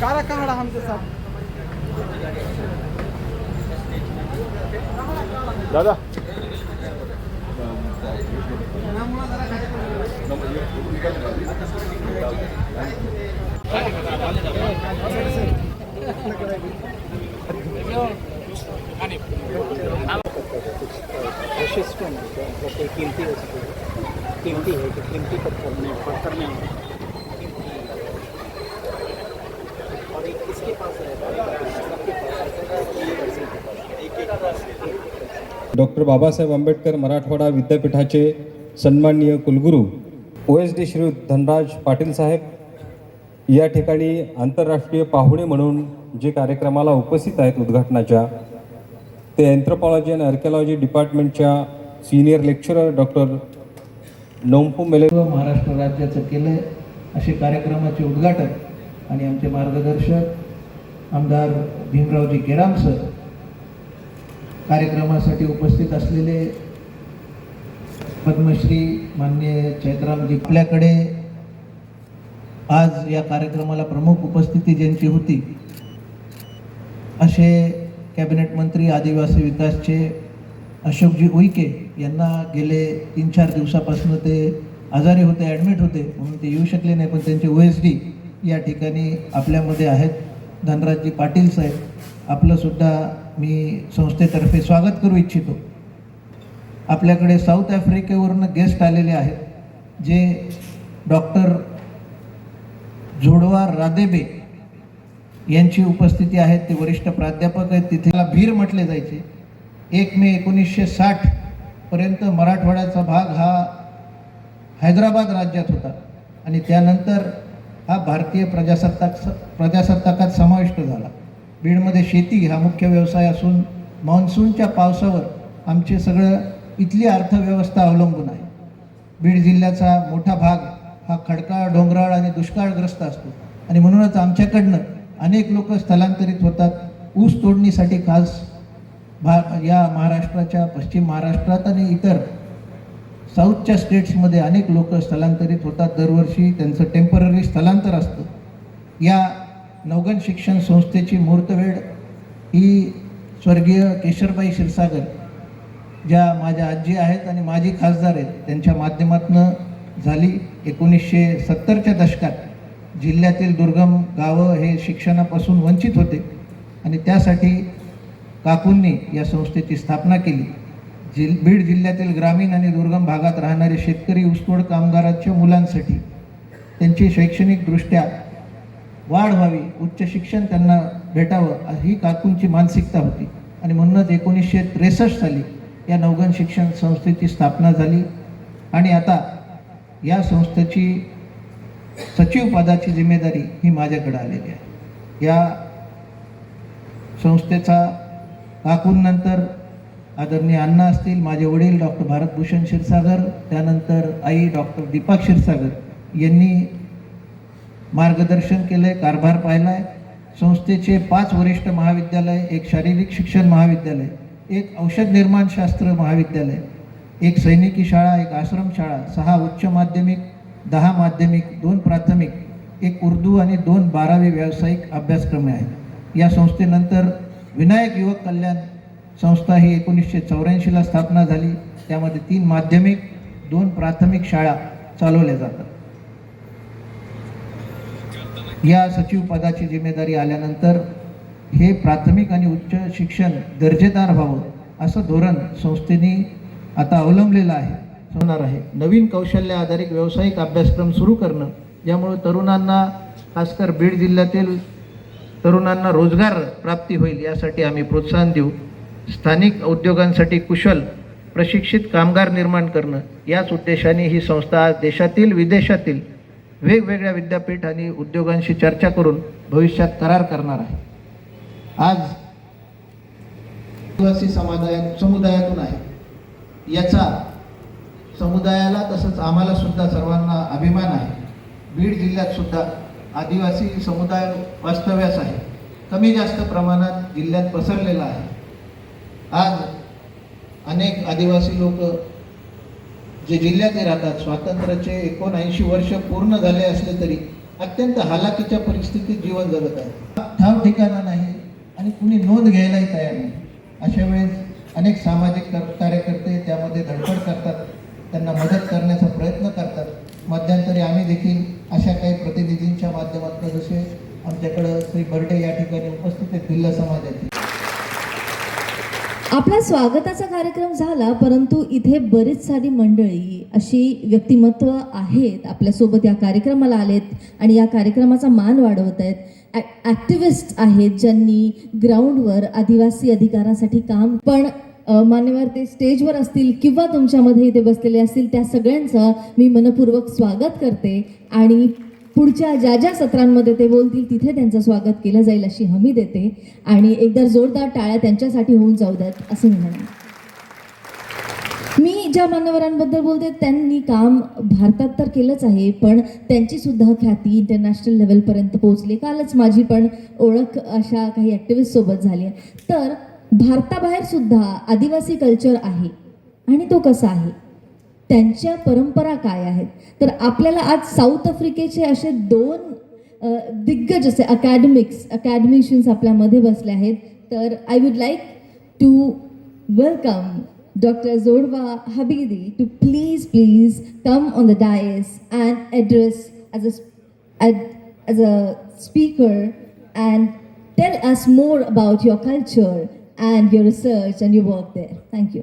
कारा काढा आमचे साहेब दादा। विशेष पण है जो कोई कीमती वस्तु है। कीमती है कि कीमती पत्थर में पत्थर में डॉक्टर बाबासाहेब आंबेडकर मराठवाडा विद्यापीठाचे सन्माननीय कुलगुरू O S D Shri Dhanraj Patil saheb. या ठिकाणी आंतरराष्ट्रीय पाहुणे म्हणून जे कार्यक्रमाला उपस्थित आहेत उद्घाटनाच्या ते अँथ्रोपॉलॉजी आणि archaeology डिपार्टमेंटच्या senior lecturer doctor Nongpu Mele. Maharashtra राज्याचं केलं आहे असे कार्यक्रमाचे उद्घाटन आणि आमचे मार्गदर्शक आमदार भीमरावजी गेराम सर कार्यक्रमासाठी उपस्थित असलेले पद्मश्री मान्य चैत्रामजी आपल्याकडे आज या कार्यक्रमाला प्रमुख उपस्थिती ज्यांची होती असे कॅबिनेट मंत्री आदिवासी विकासचे अशोकजी उईके यांना गेले तीन चार दिवसापासून ते आजारी होते ॲडमिट होते म्हणून ते येऊ शकले नाही पण त्यांचे ओ एस डी या ठिकाणी आपल्यामध्ये आहेत. धनराजजी पाटील साहेब आपलंसुद्धा मी संस्थेतर्फे स्वागत करू इच्छितो. आपल्याकडे साऊथ आफ्रिकेवरून गेस्ट आलेले आहेत जे डॉक्टर जोडवा रादेबे यांची उपस्थिती आहे ते वरिष्ठ प्राध्यापक आहेत. तिथे भीर म्हटले जायचे. एक मे एकोणीसशे साठपर्यंत मराठवाड्याचा भाग हा हैदराबाद राज्यात होता आणि त्यानंतर हा भारतीय प्रजासत्ताक प्रजासत्ताकात समाविष्ट झाला. बीडमध्ये शेती हा मुख्य व्यवसाय असून मान्सूनच्या पावसावर आमचे सगळं इथली अर्थव्यवस्था अवलंबून आहे. बीड जिल्ह्याचा मोठा भाग हा खडकाळ डोंगराळ आणि दुष्काळग्रस्त असतो. आणि म्हणूनच आमच्याकडनं अनेक लोक स्थलांतरित होतात. ऊस तोडणीसाठी खास भा या महाराष्ट्राच्या पश्चिम महाराष्ट्रात आणि इतर साऊथच्या स्टेट्समध्ये अनेक लोक स्थलांतरित होतात. दरवर्षी त्यांचं टेंपररी स्थलांतर असतं. या नवगण शिक्षण संस्थेची मुहूर्तवेळ ही स्वर्गीय केशरबाई क्षीरसागर ज्या माझ्या आजी आहेत आणि माझी खासदार आहेत त्यांच्या माध्यमातून झाली. एकोणीसशे सत्तरच्या दशकात जिल्ह्यातील दुर्गम गावं हे शिक्षणापासून वंचित होते आणि त्यासाठी काकूंनी या संस्थेची स्थापना केली. जिल बीड जिल्ह्यातील ग्रामीण आणि दुर्गम भागात राहणारे शेतकरी ऊसतोड कामगारांच्या मुलांसाठी त्यांची शैक्षणिकदृष्ट्या वाढ व्हावी उच्च शिक्षण त्यांना भेटावं ही काकूंची मानसिकता होती. आणि म्हणूनच एकोणीसशे त्रेसष्ट साली या नवगण शिक्षण संस्थेची स्थापना झाली. आणि आता या संस्थेची सचिवपदाची जिम्मेदारी ही माझ्याकडे आलेली आहे. या संस्थेचा काकूंनंतर आदरणीय अण्णा असतील माझे वडील डॉक्टर भारतभूषण क्षीरसागर त्यानंतर आई डॉक्टर दीपा क्षीरसागर यांनी मार्गदर्शन केलं आहे कारभार पाहिला आहे संस्थेचे पाच वरिष्ठ महाविद्यालय एक शारीरिक शिक्षण महाविद्यालय एक औषध निर्माणशास्त्र महाविद्यालय एक सैनिकी शाळा एक आश्रमशाळा सहा उच्च माध्यमिक दहा माध्यमिक दोन प्राथमिक एक उर्दू आणि दोन बारावी व्यावसायिक अभ्यासक्रम आहेत. या संस्थेनंतर विनायक युवक कल्याण संस्था ही एकोणीसशे चौऱ्याऐंशीला स्थापना झाली. त्यामध्ये तीन माध्यमिक दोन प्राथमिक शाळा चालवल्या जातात. या सचिवपदाची जिम्मेदारी आल्यानंतर हे प्राथमिक आणि उच्च शिक्षण दर्जेदार व्हावं असं धोरण संस्थेने आता अवलंबलेलं आहे. होणार आहे. नवीन कौशल्य आधारित व्यावसायिक अभ्यासक्रम सुरू करणं ज्यामुळे तरुणांना खासकर बीड जिल्ह्यातील तरुणांना रोजगार प्राप्ती होईल यासाठी आम्ही प्रोत्साहन देऊ. स्थानिक उद्योगांसाठी कुशल प्रशिक्षित कामगार निर्माण करणं याच उद्देशाने ही संस्था आज देशातील विदेशातील वेगवेगळ्या विद्यापीठ आणि उद्योगांशी चर्चा करून भविष्यात करार करणार आहे. आज आदिवासी समाजात समुदायातून आहे. याचा समुदायाला तसंच आम्हाला सुद्धा सर्वांना अभिमान आहे. बीड जिल्ह्यात सुद्धा आदिवासी समुदाय वास्तव्यास आहे. कमी जास्त प्रमाणात जिल्ह्यात पसरलेला आहे. आज अनेक आदिवासी लोक जे जिल्ह्यात राहतात स्वातंत्र्याचे एकोणऐंशी वर्ष पूर्ण झाले असले तरी अत्यंत हालाकीच्या परिस्थितीत जीवन जगत आहे. ठाव ठिकाणा नाही आणि कुणी नोंद घ्यायलाही तयार नाही. अशा वेळेस अनेक सामाजिक कार्यकर्ते त्यामध्ये धडपड करतात त्यांना मदत करण्याचा प्रयत्न करतात. मध्यंतरी आम्ही देखील अशा काही प्रतिनिधींच्या माध्यमातून जसे आमच्याकडं श्री बर्डे या ठिकाणी उपस्थित आहेत भिल्ल समाजाचे. आपला स्वागताचा कार्यक्रम झाला परंतु इथे बरीच सारी मंडळी अशी व्यक्तिमत्व आहेत आपल्यासोबत या कार्यक्रमाला आलेत आणि या कार्यक्रमाचा मान वाढवत आहेत. ॲक्टिव्हिस्ट आहेत ज्यांनी ग्राउंडवर आदिवासी अधिकारासाठी काम पण मान्यवर ते स्टेजवर असतील किंवा तुमच्यामध्ये इथे बसलेले असतील त्या सगळ्यांचं मी मनपूर्वक स्वागत करते आणि पुढच्या ज्या ज्या सत्रांमध्ये ते बोलतील तिथे त्यांचं स्वागत केलं जाईल अशी हमी देते आणि एकदा जोरदार टाळ्या त्यांच्यासाठी होऊन जाऊ द्यात असं मी म्हणेन. मी ज्या मान्यवरांबद्दल बोलते त्यांनी काम भारतात तर केलंच आहे पण त्यांची सुद्धा ख्याती इंटरनॅशनल लेवलपर्यंत पोहोचली. कालच माझी पण ओळख अशा काही ॲक्टिव्हिस्ट सोबत झाली आहे. तर भारताबाहेर सुद्धा आदिवासी कल्चर आहे आणि तो कसा आहे? त्यांच्या परंपरा काय आहेत? तर आपल्याला आज साऊथ आफ्रिकेचे असे दोन दिग्गज असे अकॅडमिक्स अकॅडमिशियन्स आपल्यामध्ये बसले आहेत. तर I would like to welcome doctor Jodwa Habidi to please please come on the dais and address as a as a speaker and tell us more about your culture and your research and your work there thank you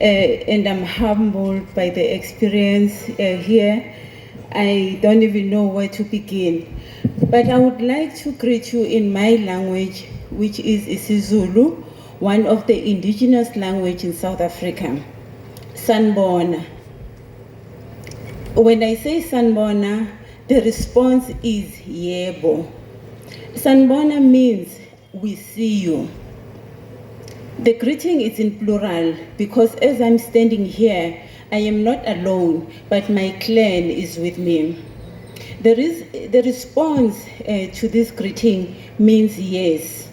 and I'm humbled by the experience uh, here. I don't even know where to begin. But I would like to greet you in my language, which is isiZulu, one of the indigenous language in South Africa. Sanbona. When I say Sanbona, the response is Yebo. Sanbona means we see you. The greeting is in plural because as I'm standing here, I am not alone, but my clan is with me. There is, the response uh, to this greeting means yes.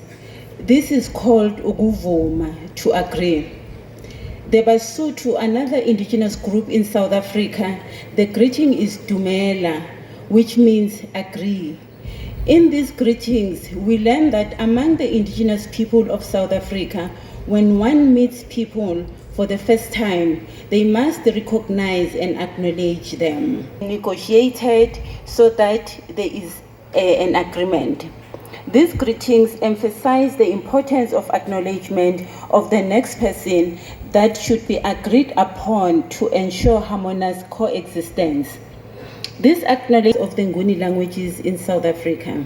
This is called ukuvuma, to agree. The Basotho, another indigenous group in South Africa, the greeting is dumela, which means agree. In these greetings, we learn that among the indigenous people of South Africa, when one meets people for the first time, they must recognize and acknowledge them. Negotiated so that there is a- an agreement. These greetings emphasize the importance of acknowledgement of the next person that should be agreed upon to ensure harmonious coexistence. This acknowledges of the Nguni languages in South Africa.